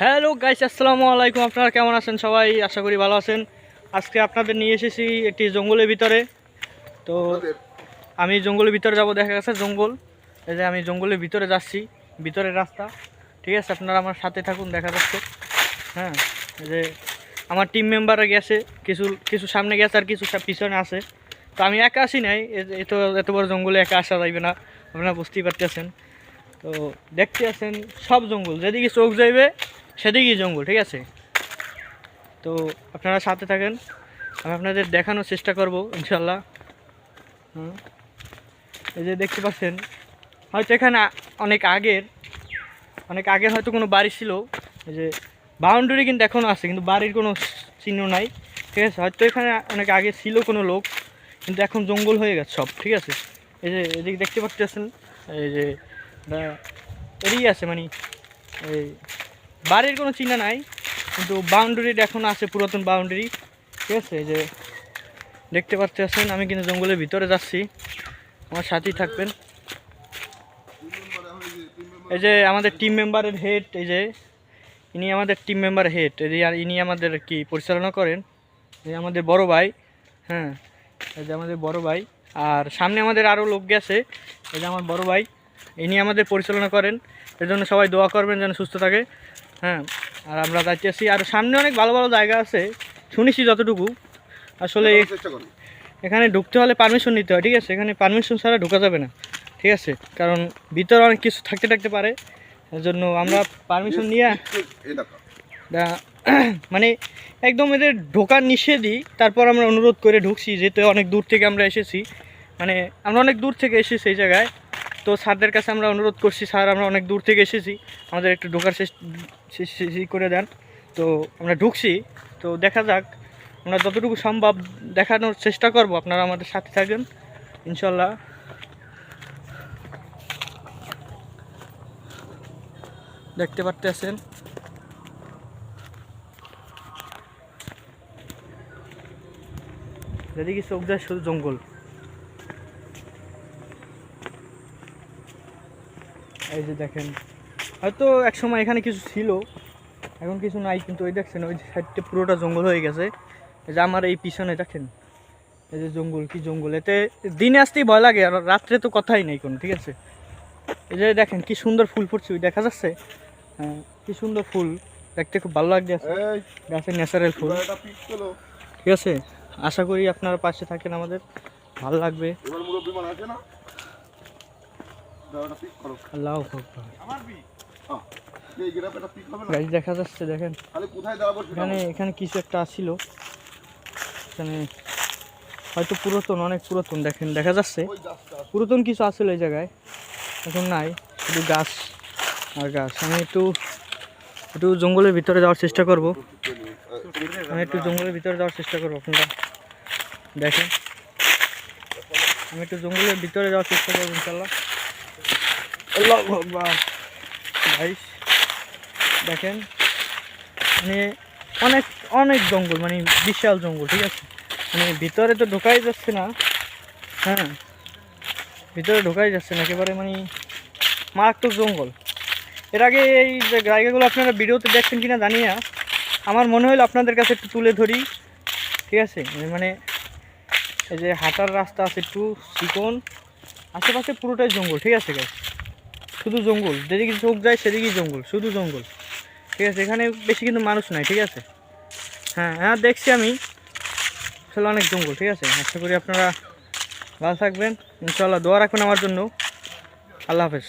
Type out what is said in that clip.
Hello guys আসসালামু আলাইকুম। আপনারা কেমন আছেন? সবাই আশা করি ভালো আছেন। আজকে আপনাদের নিয়ে এসেছি একটি জঙ্গলের ভিতরে। তো আমি জঙ্গলের ভিতরে যাব, দেখা গেছে জঙ্গল। এই যে আমি জঙ্গলের ভিতরে যাচ্ছি, ভিতরের রাস্তা। ঠিক আছে, আপনারা আমার সাথে থাকুন, দেখা যাচ্ছে। হ্যাঁ এই যে আমার টিম মেম্বাররা গেছে, কিছু কিছু সামনে গেছে আর কিছু পিছনে আছে। তো আমি একা আসি নাই এ- এ তো এত বড় জঙ্গলে একা আসা যাইবে না, আপনারা বুঝতেই পারতেছেন। তো দেখতে আছেন সব জঙ্গল, যেদিকে চোখ যাইবে সেদিকেই জঙ্গল, ঠিক আছে? তো আপনারা সাথে থাকেন, আমি আপনাদের দেখানোর চেষ্টা করব ইনশাল্লাহ। এই যে দেখতে পাচ্ছেন, হয়তো এখানে অনেক আগের অনেক আগের হয়তো কোনো বাড়ি ছিল, এই যে বাউন্ডারি কিন্তু এখনও আছে, কিন্তু বাড়ির কোনো চিহ্ন নাই, ঠিক আছে? হয়তো এখানে অনেক আগে ছিল কোনো লোক, কিন্তু এখন জঙ্গল হয়ে গেছে সব, ঠিক আছে? এই যে এদিকে দেখতে পাচ্ছেন এই যে এরই আছে মানে এই বাড়ির কোনো চিহ্ন নাই, কিন্তু বাউন্ডারিটা এখন আছে, পুরাতন বাউন্ডারি ঠিক আছে যে দেখতে পাচ্ছেন, আমি কিন্তু জঙ্গলের ভিতরে যাচ্ছি। আমার সাথেই থাকবেন। এই যে আমাদের টিম মেম্বারের হেড এই যে ইনি আমাদের টিম মেম্বার হেড এই যে আর ইনি আমাদের কি পরিচালনা করেন? এই আমাদের বড় ভাই হ্যাঁ এই যে আমাদের বড় ভাই। আর সামনে আমাদের আরও লোক গেছে, এই যে আমার বড় ভাই, ইনি আমাদের পরিচালনা করেন। এর জন্য সবাই দোয়া করবেন যেন সুস্থ থাকে। হ্যাঁ আর আমরা যাইতেছি আর সামনে অনেক ভালো ভালো জায়গা আছে শুনেছি যতটুকু। আসলে এখানে ঢুকতে হলে পারমিশন নিতে হয় ঠিক আছে? এখানে পারমিশন ছাড়া ঢোকা যাবে না ঠিক আছে? কারণ ভিতরে অনেক কিছু থাকতে থাকতে পারে এর জন্য আমরা পারমিশন নিয়ে মানে একদম এদের ঢোকার নিষেধই তারপর আমরা অনুরোধ করে ঢুকছি যেহেতু অনেক দূর থেকে আমরা এসেছি। মানে আমরা অনেক দূর থেকে এসেছি এই জায়গায়। তো স্যারদের কাছে আমরা অনুরোধ করছি, স্যার আমরা অনেক দূর থেকে এসেছি, আমাদের একটু ঢোকার শেষ করে দেন। তো আমরা ঢুকছি, তো দেখা যাক, আমরা যতটুকু সম্ভব দেখানোর চেষ্টা করব, আপনারা আমাদের সাথে থাকবেন ইনশাল্লাহ। দেখতে পারতেছেন? যেদিকে চোখ যায় শুধু জঙ্গল। এই যে দেখেন। হয়তো এক সময় এখানে কিছু ছিল এখন কিছু নাই কিন্তু ওই দেখছেন ওই সাইডটা পুরোটা জঙ্গল হয়ে গেছে। এই যে আমার এই পিছনে দেখেন এই যে জঙ্গল কি জঙ্গল। এতে দিনে আসতেই ভয় লাগে আর রাত্রে তো কথাই নেই কোনো ঠিক আছে? এই যে দেখেন কি সুন্দর ফুল ফুটছে ওই দেখা যাচ্ছে? হ্যাঁ কি সুন্দর ফুল দেখতে খুব ভালো লাগছে। গাছের ন্যাচারাল ফুল। ঠিক আছে? আশা করি আপনারা পাশে থাকেন আমাদের ভালো লাগবে। গাড়ি দেখা যাচ্ছে দেখেন। এখানে এখানে কিছু একটা আসছিল এখানে হয়তো পুরাতন অনেক পুরাতন দেখেন দেখা যাচ্ছে। পুরাতন কিছু আসছিল এই জায়গায়। এখন নাই শুধু গাছ আর গাছ। আমি একটু একটু জঙ্গলের ভিতরে যাওয়ার চেষ্টা করব। আমি একটু জঙ্গলের ভিতরে যাওয়ার চেষ্টা করব আপনারা। দেখেন। আমি একটু জঙ্গলের ভিতরে যাওয়ার চেষ্টা করব ইনশাল্লাহ আল্লাহু দেখেন মানে অনেক অনেক জঙ্গল মানে বিশাল জঙ্গল, ঠিক আছে? মানে ভিতরে তো ঢোকাই যাচ্ছে না হ্যাঁ? ভিতরে ঢোকাই যাচ্ছে না, একেবারে মানে মারাত্মক জঙ্গল। এর আগে এই যে জায়গাগুলো আপনারা ভিডিওতে দেখছেন কিনা জানি না, আমার মনে হলো আপনাদের কাছে একটু তুলে ধরি, ঠিক আছে? মানে এই যে হাঁটার রাস্তা আছে একটু চিকন, আশেপাশে পুরোটাই জঙ্গল, ঠিক আছে গাছ শুধু জঙ্গল, যেদিকে চোখ যায় সেদিকেই জঙ্গল, শুধু জঙ্গল। ঠিক আছে, এখানে বেশি কিন্তু মানুষ নাই, ঠিক আছে? হ্যাঁ হ্যাঁ দেখছি আমি। আসলে অনেক জঙ্গল, ঠিক আছে? আশা করি আপনারা ভালো থাকবেন। ইনশাল্লাহ দোয়া রাখবেন আমার জন্য। আল্লাহ হাফেজ।